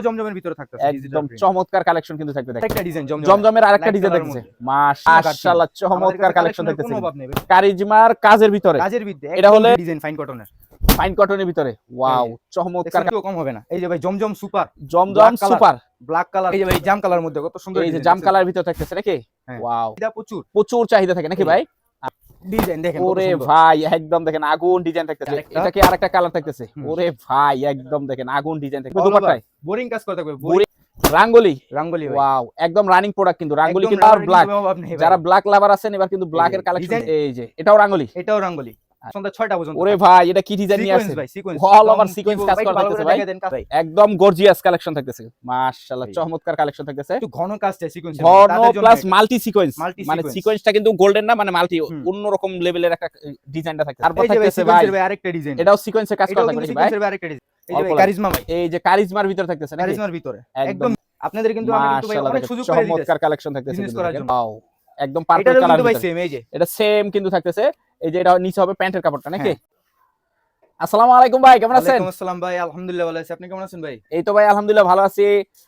জমজমের ভিতরে থাকতেছে একদম চমৎকার কালেকশন কিন্তু থাকবে একটা ডিজাইন জমজমের। আরেকটা ডিজাইন colour মাশাআল্লাহ চমৎকার কালেকশন কোনো দেখতেছে। অভাব নেই কারিজমার কাজের ভিতরে। কাজের বিদ্যে এটা হলে- ডিজাইন ফাইন কটনের ফাইন কটনের ভিতরে। ওয়াও চমৎকার। একটু কম হবে না? এই যে ভাই জমজম সুপার জমজম সুপার ব্ল্যাক কালার এই যে ভাই জাম কালার মধ্যে কত সুন্দর এই যে জাম কালার ভিতরে থাকতেছে নাকি? হ্যাঁ। ওয়াও এটা প্রচুর। প্রচুর চাহিদা থাকে নাকি ভাই? ডিজাইন দেখেন ওরে ভাই একদম দেখেন আগুন ডিজাইন থাকতেছে। এটা কি আরেকটা কালার থাকতেছে? ওরে ভাই একদম দেখেন আগুন ডিজাইন থাকবে All দুপাট্টায়। বোরিং কাজ করতে হবে। রাঙ্গলি। রাঙ্গলি ওয়াও একদম রানিং প্রোডাক্ট কিন্তু। রাঙ্গলি কিন্তু আর ব্ল্যাক। যারা ব্ল্যাক লাভার আছেন এবার কিন্তু ব্ল্যাকের এর কালেকশন এই যে এটাও রাঙ্গলি। এটাও রাঙ্গলি। সন্ধ্যা 6টা পর্যন্ত ওরে ভাই এটা কি ডিজাইন নিয়ে আসছে ভাই সিকোয়েন্স All over sequence কাজ করা থাকতেছে ভাই। ভাই একদম গর্জিয়াস কালেকশন থাকতেছে। মাশাআল্লাহ চমৎকার কালেকশন থাকতেছে। একটু ঘন কাজ চাই সিকোয়েন্স ঘন প্লাস মাল্টি সিকোয়েন্স মানে সিকোয়েন্সটা কিন্তু গোল্ডেন না মানে মাল্টি অন্যরকম লেভেলের একটা ডিজাইনটা থাকে তারপর এই যে থাকতেছে ভাই। আরেকটা ডিজাইন এটাও সিকোয়েন্সে কাজ করা এটাও থাকবে কিন্তু নাকি ভাই। আরেকটা ডিজাইন এই যে অল্প ভাই লাগে। কারিজমা ভাই। এই যে কারিজমার ভিতরে থাকতেছে কারিজমার ভিতরে। একদম। আপনাদের কিন্তু আমি কিন্তু ভাই অনেক সুযোগ করে দিতেছি। চমৎকার কালেকশন থাকতেছে একদম কালার কিন্তু ভাই সেম এই যে। এটা সেম কিন্তু থাকতেছে। এই যে এটা নিচে হবে প্যান্টের কাপড়টা নাকি? হ্যাঁ। আসসালামু আলাইকুম ভাই কেমন আছেন? আসসালাম ভাই আলহামদুলিল্লাহ ভালো আছি। আপনি কেমন আছেন ভাই? এই তো ভাই আলহামদুলিল্লাহ ভালো আছি।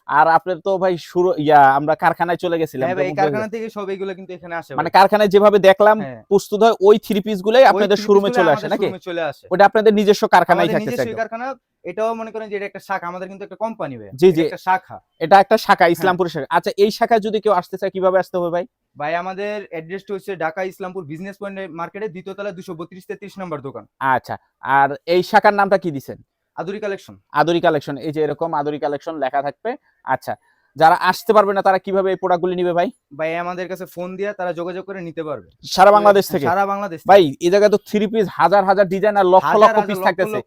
আর আপনার তো ভাই শুরু ইয়া আমরা কারখানায় চলে গেছিলাম হ্যাঁ ভাই কারখানা থেকে সব এইগুলো কিন্তু এখানে আসে মানে কারখানায় যেভাবে দেখলাম হ্যাঁ। প্রস্তুত হয় ওই থ্রি পিস গুলাই আপনাদের শোরুমে চলে আসে নাকি? চলে আসে। ওটা আপনাদের নিজস্ব কারখানায় থাকতেছে নিজস্ব কারখানা এটাও মনে করেন যে এটা একটা শাখা আমাদের কিন্তু একটা কোম্পানি ভাই। জি, জি। একটা শাখা। এটা একটা শাখা ইসলামপুর শাখা। আচ্ছা এই শাখায় যদি কেউ আসতে চায় কীভাবে আসতে হবে ভাই? ভাই আমাদের অ্যাড্রেসটা হচ্ছে ঢাকা ইসলামপুর বিজনেস পয়েন্ট মার্কেটের দ্বিতীয় তলা দুশো বত্রিশ তেত্রিশ নম্বর দোকান। আচ্ছা আর এই শাখার নামটা কি দিচ্ছেন আদুরি কালেকশন আদুরি কালেকশন এই যে এরকম আদুরি কালেকশন লেখা থাকবে। আচ্ছা যারা আসতে পারবে না তারা কীভাবে এই প্রোডাক্টগুলি নিবে ভাই? ভাই আমাদের কাছে ফোন দিয়ে তারা যোগাযোগ করে নিতে পারবে। সারা বাংলাদেশ থেকে? সারা বাংলাদেশ ভাই এই জায়গায় তো থ্রি পিস হাজার হাজার ডিজাইন আর লক্ষ লক্ষ পিস থাকতেছে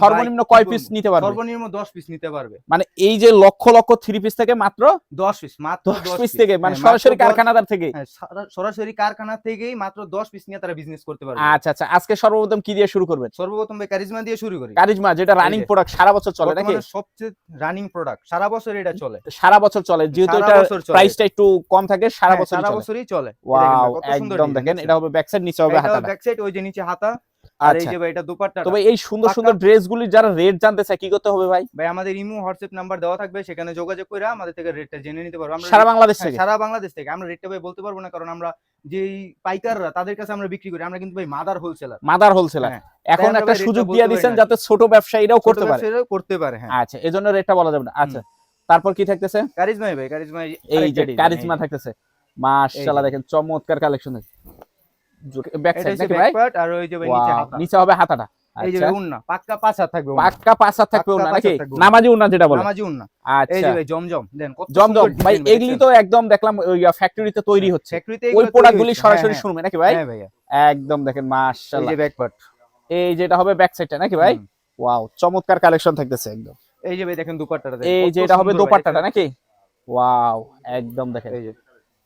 সর্বনিম্ন কয় পিস নিতে পারবে? সর্বনিম্ন দশ পিস নিতে পারবে। মানে এই যে লক্ষ লক্ষ থ্রি পিস থেকে মাত্র দশ পিস মাত্র দশ দশ পিস থেকে মানে হ্যাঁ, সরাসরি কারখানাদার থেকে? হ্যাঁ, সরাসরি কারখানা থেকেই মাত্র দশ পিস নিয়ে তারা বিজনেস করতে পারবে। আচ্ছা আচ্ছা আজকে সর্বপ্রথম কি দিয়ে শুরু করবেন? সর্বপ্রথম ভাই কারিজমা দিয়ে শুরু করি। কারিজমা যেটা রানিং প্রোডাক্ট সারা বছর চলে নাকি? সবচেয়ে রানিং প্রোডাক্ট সারা বছর এটা চলে। সারা বছর চলে যেহেতু সারা এটা প্রাইসটা একটু কম থাকে সারা হ্যাঁ, বছর সারা বছরই চলে। ওয়াও একদম দেখেন এটা হবে ব্যাক সাইড নিচে হবে হাতাটা। ব্যাক সাইড ওই যে নিচে হাতা আর এই আচ্ছা। যে ভাই এটা দুপাট্টা তবে এই সুন্দর সুন্দর ড্রেসগুলি যারা রেট জানতে চায় কি করতে হবে ভাই? ভাই আমাদের ইমো হোয়াটসঅ্যাপ নাম্বার দেওয়া থাকবে সেখানে যোগাযোগ করে আমাদের থেকে রেটটা জেনে নিতে পারব আমরা সারা বাংলাদেশ হ্যাঁ, থেকে সারা বাংলাদেশ থেকে। আমরা রেটটা ভাই বলতে পারব না কারণ আমরা যেই পাইকাররা তাদের কাছে আমরা বিক্রি করি। আমরা কিন্তু ভাই মাদার হোলসেলার মাদার হোলসেলার হ্যাঁ, এখন একটা সুযোগ দিয়ে দিচ্ছেন যাতে ছোট ব্যবসায়ীরাও করতে পারে। করতে পারে হ্যাঁ। আচ্ছা এজন্য রেটটা বলা যাবে না। আচ্ছা তারপর কি থাকতেছে? কারিজমাই ভাই কারিজমাই এই যে কারিজমা থাকতেছে। মাশাআল্লাহ দেখেন চমৎকার কালেকশন আছে ব্যাক সাইড নাকি ভাই? আর ওই যে ভাই নিচে হাতা। নিচে হবে হাতাটা। এই যে আচ্ছা। ভাই উন্না পাক্কা পাঁচ হাত থাকবে উন্না। পাক্কা হাত থাকবে পাক্কা পাঁচ নাকি। নামাজি ওনা যেটা বলে। নামাজি উন্না এই আচ্ছা। যে ভাই জমজম দেন কত জমজম। ভাই এগুলি তো একদম দেখলাম ওই ফ্যাক্টরিতে তৈরি হচ্ছে। ফ্যাক্টরিতে ওই প্রোডাক্ট গুলি সরাসরি শুনবে নাকি ভাই? হ্যাঁ ভাইয়া। একদম দেখেন মাশাআল্লাহ এই যে ব্যাক পার্ট এই যেটা হবে ব্যাক সাইডটা নাকি ভাই? ওয়াও চমৎকার কালেকশন থাকতেছে একদম। এই যে ভাই দেখেন দুপাট্টাটা দেখেন, এই যে এটা হবে দোপাট্টাটা নাকি? ওয়াও একদম দেখেন। এই যে।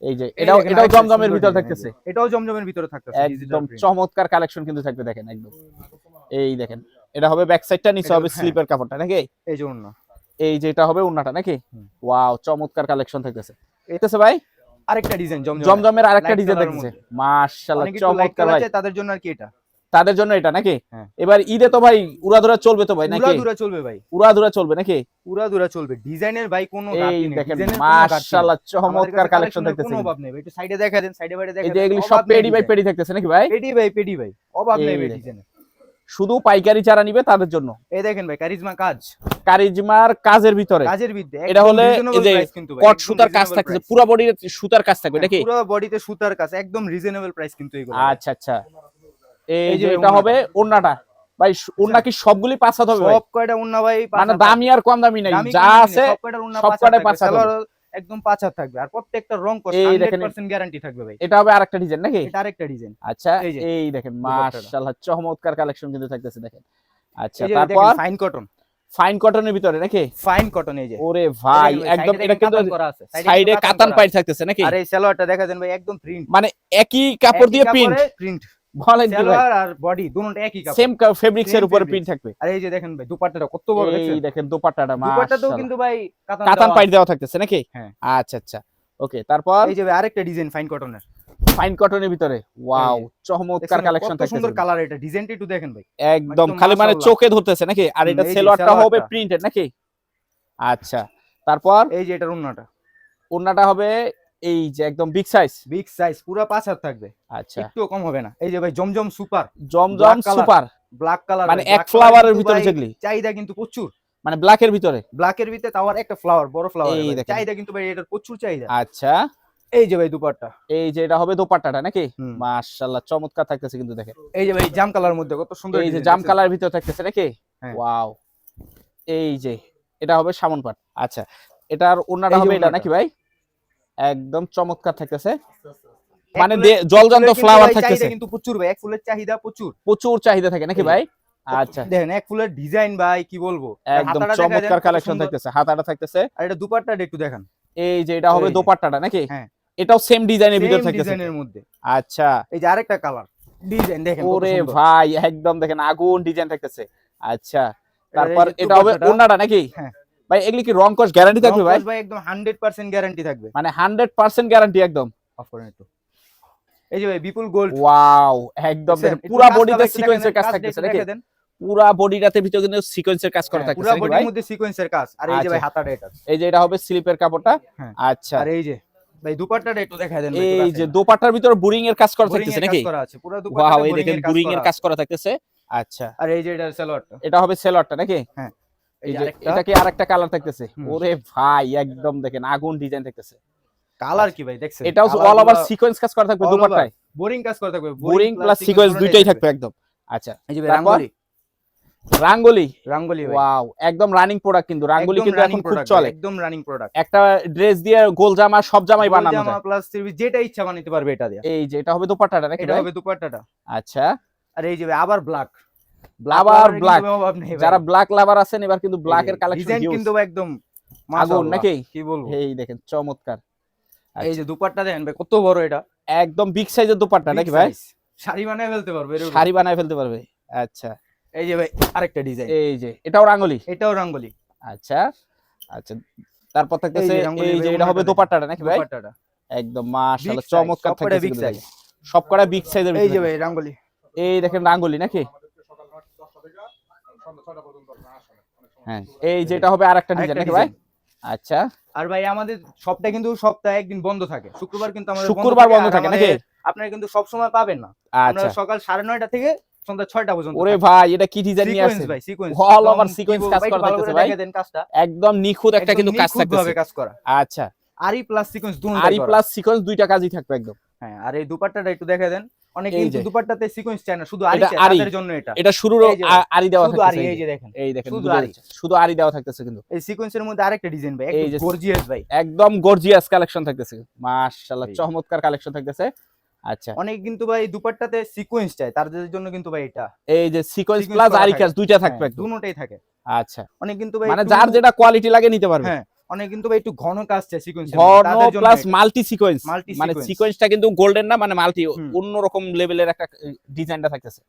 এই যে এটাও এটাও জমজমের ভিতর থাকতেছে। এটাও জমজমের ভিতরে থাকতেছে একদম চমৎকার কালেকশন কিন্তু থাকবে দেখেন একদম। এই দেখেন এটা হবে ব্যাক সাইডটা নিচে হবে হ্যাঁ। স্লিপের কাপড়টা নাকি? এই যে উন্না এই যে এটা হবে উন্নাটা নাকি? ওয়াও চমৎকার কালেকশন থাকতেছে। এটাছে ভাই? আরেকটা ডিজাইন জমজমের। আরেকটা ডিজাইন দেখতেছে মাশাআল্লাহ চমৎকার ভাই। তাদের জন্য আর কি এটা? তাদের জন্য এটা নাকি? হ্যাঁ। এবার ঈদে তো ভাই উড়াধুরা চলবে তো ভাই নাকি? দুরা চলবে ভাই। উড়াধুরা চলবে নাকি? দুরা চলবে। ডিজাইনের ভাই কোনো এই নেই। দেখেন ডিজাইনের। মাশাআল্লাহ চমৎকার কালেকশন দেখতেছে কোনো অভাব নেই ভাই। একটু সাইডে দেখা দেন সাইডে বাইরে দেখা এই যে এগুলি সব পেডি design। পেডি থাকতেছে নাকি ভাই? পেডি ভাই পেডি ভাই। অভাব নেই ভাই দেখেন। ডিজাইনে শুধু পাইকারি চারা নিবে তাদের জন্য? এই দেখেন ভাই কারিজমা কাজ। কারিজমার কাজের ভিতরে। কাজের বিদ্যে এটা হলে এই যে কট সুতার কাজ price। পুরো বডির সুতার কাজ থাকবে হ্যাঁ, নাকি? পুরো বডিতে সুতার কাজ একদম রিজনেবল প্রাইস কিন্তু এগুলো। আচ্ছা আচ্ছা। এই যে এটা হবে ওন্নাটা ভাই ওন্না কি সবগুলি পাঁচ হাত হবে সব কয়টা উন্না ভাই? মানে দামি আর কম দামি নাই। যা আছে সব সব পাঁচ হাত পাঁচ হাত একদম পাঁচ হাত থাকবে। আর প্রত্যেকটা রং কস 100% গ্যারান্টি থাকবে ভাই। এটা হবে আরেকটা ডিজাইন নাকি? এটা আরেকটা ডিজাইন আচ্ছা এই দেখেন মাশাআল্লাহ চমৎকার কালেকশন কিন্তু থাকতেছে দেখেন। আচ্ছা তারপর? ফাইন কটন ফাইন কটনের ভিতরে নাকি? ফাইন কটন এই যে। ওরে ভাই একদম এটা কিন্তু সাইডে কাতান পাইট থাকতেছে নাকি। আর এই সালোয়ারটা দেখা দেন ভাই একদম প্রিন্ট মানে একই কাপড় দিয়ে প্রিন্ট প্রিন্ট বলেন সালোয়ার আর বডি দুটোটা একই কাপড়। সেম ফেব্রিক্স এর উপরে প্রিন্ট থাকবে। আর এই যে দেখেন ভাই দুপাট্টাটা কত বড় এই দেখছেন? দেখেন দোপাট্টাটা দুপাট্টাতেও কিন্তু ভাই কাতান দেওয়া পাইট দেওয়া থাকতেছে নাকি? হ্যাঁ। আচ্ছা আচ্ছা। ওকে তারপর? এই যে আরেকটা ডিজাইন ফাইন কটনের ফাইন কটনের ভিতরে। ওয়াও চমৎকার কালেকশন সুন্দর কালার এটা। ডিজাইনটা একটু দেখেন ভাই। একদম খালি মানে চোখে ধরতেছে নাকি? আর এটা সেলোয়ারটা হবে। প্রিন্টেড নাকি? আচ্ছা তারপর? এই যে এটার উন্নাটা ওড়নাটা হবে এই যে একদম বিগ সাইজ বিগ সাইজ পুরো পাঁচ হাত থাকবে। আচ্ছা। একটুও কম হবে না। এই যে ভাই জমজম সুপার জমজম সুপার ব্ল্যাক কালার মানে এক ফ্লাওয়ারের ভিতরে যেগুলি। চাহিদা কিন্তু প্রচুর। মানে ব্ল্যাকের ভিতরে? ব্ল্যাকের ভিতরে তাওয়ার একটা ফ্লাওয়ার বড় ফ্লাওয়ার এই দেখেন। চাহিদা কিন্তু ভাই এটার প্রচুর চাহিদা। আচ্ছা। এই যে ভাই দুপাট্টা। এই যে এটা হবে দোপাট্টাটা নাকি। মাশাআল্লাহ চমৎকার থাকতেছে কিন্তু দেখেন। এই যে ভাই জাম কালার মধ্যে কত সুন্দর এই যে জাম? কালার ভিতরে থাকতেছে নাকি? হ্যাঁ। ওয়াও এই যে এটা হবে সামন পাট। আচ্ছা এটার ওড়নাটা এই হবে এটা নাকি ভাই? একদম চমৎকার থাকতেছে। মানে জলজান্ত ফ্লাওয়ার থাকতেছে। কিন্তু প্রচুর ভাই এক ফুলের চাহিদা প্রচুর। প্রচুর চাহিদা থাকে নাকি ভাই? আচ্ছা। দেখেন এক ফুলের ডিজাইন ভাই কি বলব? একদম চমৎকার কালেকশন। থাকতেছে হাতাটা থাকতেছে। আর এটা দুপাট্টাটা একটু দেখেন। এই যে এটা হবে। দোপাট্টাটা নাকি? হ্যাঁ। এটাও সেম ডিজাইনের ভিতর সেম থাকতেছে। ডিজাইনের মধ্যে। আচ্ছা। এই যে আরেকটা কালার ডিজাইন দেখেন ওরে ভাই একদম দেখেন আগুন ডিজাইন থাকতেছে। আচ্ছা। তারপর এটা হবে ওড়নাটা নাকি? হ্যাঁ। ভাই এগুলি কি রং কস গ্যারান্টি থাকবে ভাই? ভাই একদম 100% গ্যারান্টি থাকবে। মানে হান্ড্রেড পার্সেন্ট গ্যারান্টি একদম। অফ করেন একটু এই যে ভাই বিপুল গোল্ড ওয়াও একদম দেখেন পুরা বডিতে সিকোয়েন্সের কাজ থাকতেছে নাকি পুরা বডিটাতে ভিতরে কিন্তু সিকোয়েন্সের কাজ করা থাকতেছে পুরো বডির মধ্যে সিকোয়েন্সের কাজ। আর এই যে ভাই আচ্ছা। হাতাটা এটা এই যে এটা হবে স্লিপের কাপড়টা? হ্যাঁ। আচ্ছা। আর এই যে ভাই দুপাট্টাটা একটু দেখায় দেন এই যে। দোপাট্টার ভিতরে বুরিং এর কাজ করা থাকতেছে নাকি? করা আছে পুরো ওয়াও এই দেখেন বুরিং এর কাজ করা থাকতেছে। আচ্ছা। আর এই যে এটা সালোয়ারটা এটা হবে সেলরটা নাকি? এই এই যে যে আরেকটা এটা কি আরেকটা? কালার থাকতেছে। ওরে ভাই একদম দেখেন আগুন ডিজাইন থাকতেছে। কালার কি ভাই দেখছেন? এটাও অল ওভার সিকোয়েন্স কাজ করা থাকবে দোপাট্টায়। বোরিং কাজ করা থাকবে বোরিং প্লাস সিকোয়েন্স দুইটাই থাকবে। একদম। আচ্ছা এই যে ভাই তারপর? রাঙ্গলি। রাঙ্গলি? রাঙ্গলি ওয়াও একদম রানিং প্রোডাক্ট কিন্তু। রাঙ্গলি কিন্তু এখন খুব চলে। একদম রানিং প্রোডাক্ট একটা ড্রেস দিয়ে গোল জামা সব জামাই বানানো জামা যায়। প্লাস যেটা ইচ্ছা বানাতে পারবে এটা দিয়ে। এই যে এটা হবে দোপাট্টাটা নাকি এটা হবে দুপাট্টাটা। আচ্ছা। আর এই যে আবার ব্ল্যাক আবার black। যারা ব্ল্যাক লাভার আছেন এবার কিন্তু ব্ল্যাক এর কালেকশন কিন্তু একদম আগুন নাকি? কি বলব? এই দেখেন চমৎকার। এই যে দুপাট্টা দেখেন ভাই কত বড় এটা। একদম বিগ সাইজের দোপাট্টা নাকি ভাই? শাড়ি বানায় ফেলতে পারবে শাড়ি বানায় ফেলতে পারবে। আচ্ছা। এই যে ভাই আরেকটা ডিজাইন এই যে এটাও রাঙ্গলি? এটাও রাঙ্গলি। আচ্ছা। আচ্ছা তারপর থাকতেছে এই যে এটা হবে দোপাট্টাটা নাকি ভাই? দুপাট্টাটা। একদম মাশাআল্লাহ চমৎকার থাকতেছে। সবকটা বিগ সাইজের এই যে ভাই রাঙ্গলি। এই দেখেন রাঙ্গলি নাকি? হ্যাঁ এই যে এটা হবে আরেকটা ডিজাইন নাকি ভাই? আচ্ছা। আর ভাই আমাদের সবটা কিন্তু সপ্তাহে একদিন বন্ধ থাকে। শুক্রবার কিন্তু আমাদের শুক্রবার বন্ধ থাকে নাকি? আপনারা কিন্তু সব সময় পাবেন না। আচ্ছা। আপনারা সকাল সাড়ে নয়টা থেকে সন্ধ্যা ছয়টা পর্যন্ত ওরে ভাই এটা কি ডিজাইন নিয়ে আসছে ভাই সিকোয়েন্স কাজ করা থাকতেছে একদম নিখুঁত একটা কিন্তু কাজ থাকতেছে। কাজ করা। আচ্ছা। আরি প্লাস সিকোয়েন্স দুটো আরি প্লাস সিকোয়েন্স দুইটা কাজই থাকবে একদম। হ্যাঁ আর এই দুপাট্টাটা একটু দেখে দেন। অনেক কিন্তু দুপাট্টাতে সিকোয়েন্স চায় না শুধু আরি চায় তাদের জন্য এটা। এটা শুরুর এই যে ভাই, আরি দেওয়া শুধু আরি এই এই যে যে। দেখেন এই দেখেন শুধু আরি। শুধু আরি দেওয়া থাকতেছে কিন্তু। এই সিকোয়েন্সের মধ্যে আরেকটা ডিজাইন ভাই এই গর্জিয়াস ভাই। একদম গর্জিয়াস কালেকশন থাকতেছে। মাশাআল্লাহ চমৎকার কালেকশন থাকতেছে। আচ্ছা। অনেক কিন্তু ভাই দুপাট্টাতে সিকোয়েন্স চায় তাদের জন্য কিন্তু ভাই এটা। এই যে সিকোয়েন্স Sequence প্লাস আরি কাজ দুইটা থাকবে হ্যাঁ, দুটোটাই থাকে। আচ্ছা। অনেক কিন্তু ভাই মানে যার যেটা কোয়ালিটি লাগে নিতে পারবে। হ্যাঁ। অনেক কিন্তু একটু ঘন কাজ চায় সিকোয়েন্স ঘন প্লাস মাল্টি সিকোয়েন্স মানে সিকোয়েন্সটা কিন্তু গোল্ডেন না মানে মাল্টি অন্যরকম লেভেলের একটা ডিজাইনটা থাকতেছে।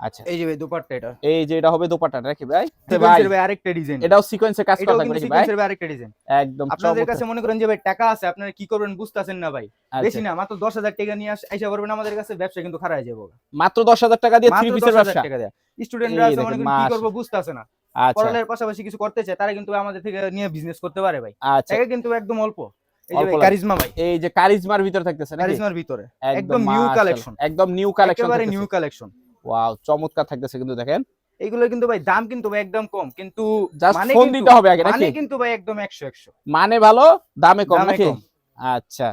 আচ্ছা। এই যে ভাই দুপাট্টা এটা। এই যে এটা হবে দোপাট্টা নাকি ভাই? ভাই সিকোয়েন্সের আরেকটা ডিজাইন এটাও সিকোয়েন্সে কাজ করা থাকবে ভাই? সিকোয়েন্সের আরেকটা ডিজাইন একদম আপনাদের কাছে মনে করেন যে ভাই টাকা আছে আপনারা কি করবেন বুঝতেছেন না ভাই। আচ্ছা। বেশি না মাত্র দশ হাজার টাকা নিয়ে আস- আইসা করবেন আমাদের কাছে ব্যবসা কিন্তু খারাপ হয়ে যাবে। মাত্র দশ হাজার টাকা দিয়ে থ্রি মাত্র পিসের ব্যবসা। স্টুডেন্টরা আছে মনে করেন কি মাস। করব বুঝতেছে না। আচ্ছা। পড়ালেখার পাশাপাশি কিছু করতে চায় তারা কিন্তু আমাদের থেকে নিয়ে বিজনেস করতে পারে ভাই। আচ্ছা। কিন্তু একদম অল্প। কারিজমা ভাই এই যে কারিজমার ভিতরে থাকতেছে কারিজমার ভিতরে। একদম নিউ কালেকশন একেবারে নিউ কালেকশন ওয়াও চমৎকার থাকতেছে কিন্তু দেখেন। এগুলো কিন্তু ভাই দাম কিন্তু ভাই একদম কম কিন্তু মানে ফোন দিতে হবে আগে মানে কিন্তু ভাই একদম মানে ভালো দামে কম নাকি? আচ্ছা।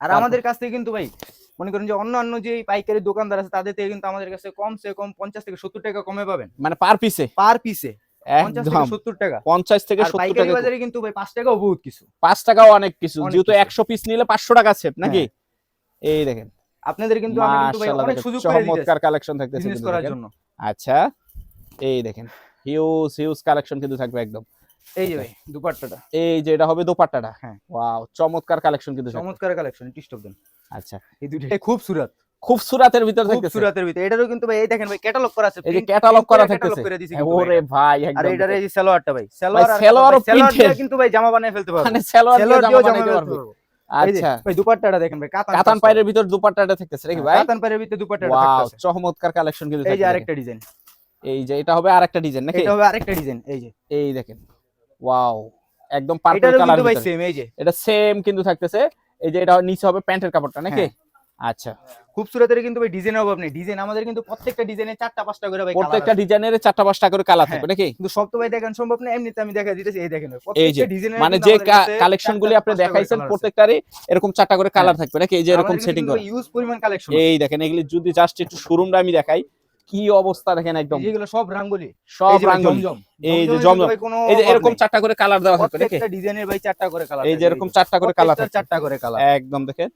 আর আমাদের কাছ থেকে কিন্তু ভাই মনে করেন যে অন্যান্য যে পাইকারি দোকানদার আছে তাদের থেকে কিন্তু আমাদের কাছে কম সে কম পঞ্চাশ থেকে সত্তর টাকা কমে পাবেন। মানে পার পিসে পার পিসে পঞ্চাশ থেকে সত্তর টাকা। পঞ্চাশ থেকে আর সত্তর পাইকারি টাকা বাজারে কিন্তু ভাই পাঁচ টাকাও বহুত কিছু। পাঁচ টাকাও অনেক কিছু। যেহেতু হ্যাঁ। একশো পিস নিলে পাঁচশো টাকা সেভ নাকি? এই দেখেন। আপনাদের কিন্তু অনেক সুযোগ চমৎকার কালেকশন থাকতেছে করার জন্য। আচ্ছা এই দেখেন। হিউজ হিউজ কালেকশন কিন্তু থাকবে একদম। এই যে ভাই দুপাট্টাটা। এই যে এটা হবে দোপাট্টাটা? হ্যাঁ। ওয়াও চমৎকার কালেকশন কিন্তু চমৎকার কালেকশন টিস্টপ দেন। আচ্ছা। এই দুটো খুব সুরাত। খুব সুরাতের ভিতর থাকতেছে। সুরাতের ভিতরে। এটারও কিন্তু ভাই এই দেখেন ভাই ক্যাটালগ করা আছে এই যে ক্যাটালগ করা থাকতেছে। হ্যাঁ, ভাই ওরে ভাই আর একদম। এটার এই সালোয়ারটা ভাই সালোয়ার দিয়ে কিন্তু ভাই জামা বানিয়ে ফেলতে পারবে। মানে সালোয়ার দিয়ে জামা পারবে। আচ্ছা। ভাই দুপাট্টাটা দেখেন ভাই কাতান কাতান পায়ের ভিতর দুপাট্টাটা থাকতেছে নাকি ভাই? কাতান পায়ের ভিতরে দুপাট্টাটা ওয়াও চমৎকার কালেকশন কিন্তু এই যে আরেকটা ডিজাইন এই যে এটা হবে আরেকটা ডিজাইন নাকি? এটা হবে আরেকটা ডিজাইন এই যে। এই দেখেন। ওয়াও একদম পার্পল কালার ভাই সেম এই যে। এটা সেম কিন্তু থাকতেছে। এই যে এটা নিচে হবে প্যান্টের কাপড়টা নাকি? হ্যাঁ। আচ্ছা। খুবসুরতের কিন্তু ভাই ডিজাইনের অভাব নেই। ডিজাইন আমাদের কিন্তু প্রত্যেকটা ডিজাইনে চারটা পাঁচটা করে ভাই প্রত্যেকটা ডিজাইনের চারটা পাঁচটা করে কালার হ্যাঁ। থাকবে নাকি? কিন্তু সব তো ভাই দেখান সম্ভব না এমনিতে আমি দেখা দিতেছি এই দেখেন এই যে, প্রত্যেকটা ডিজাইনের মানে যে কালেকশন গুলি আপনি দেখাইছেন প্রত্যেকটারই এরকম চারটা করে কালার থাকবে নাকি? এই যে এরকম সেটিং করে। ইউজ পরিমাণ কালেকশন এই দেখেন এগুলি যদি জাস্ট একটু শোরুমটা আমি দেখাই কি অবস্থা দেখেন একদম। এগুলো সব রাঙ্গুলি। সব রাঙ্গুলি। এই যে জমজম। এই যে এরকম চারটা করে কালার দেওয়া প্রত্যেকটা ডিজাইনের ভাই চারটা করে কালার এই যে এরকম চারটা করে কালার থাকে চারটা করে কালার। একদম দেখেন।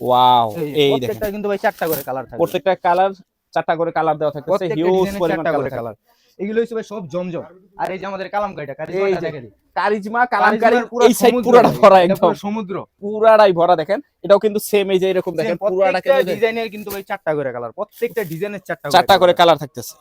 ওয়াও এই দেখেন প্রত্যেকটা কিন্তু ভাই চারটা করে কালার থাকে প্রত্যেকটা কালার চারটা করে কালার দেওয়া থাকে হিউজ পরিমাণ কালার। এগুলো হচ্ছে ভাই সব জমজম। আর এই যে আমাদের কালামকারিটা এই কারিজমাটা যে দেখে দিই কারিজমা কালামকারি এই সাইড পুরোটা ভরা একদম। সমুদ্র। পুরাটাই ভরা দেখেন? এটাও কিন্তু সেম এই যে এরকম দেখেন? পুরাটা ডিজাইনের কিন্তু ভাই চারটা করে কালার প্রত্যেকটা ডিজাইনের চারটা চারটা করে কালার থাকতেছে।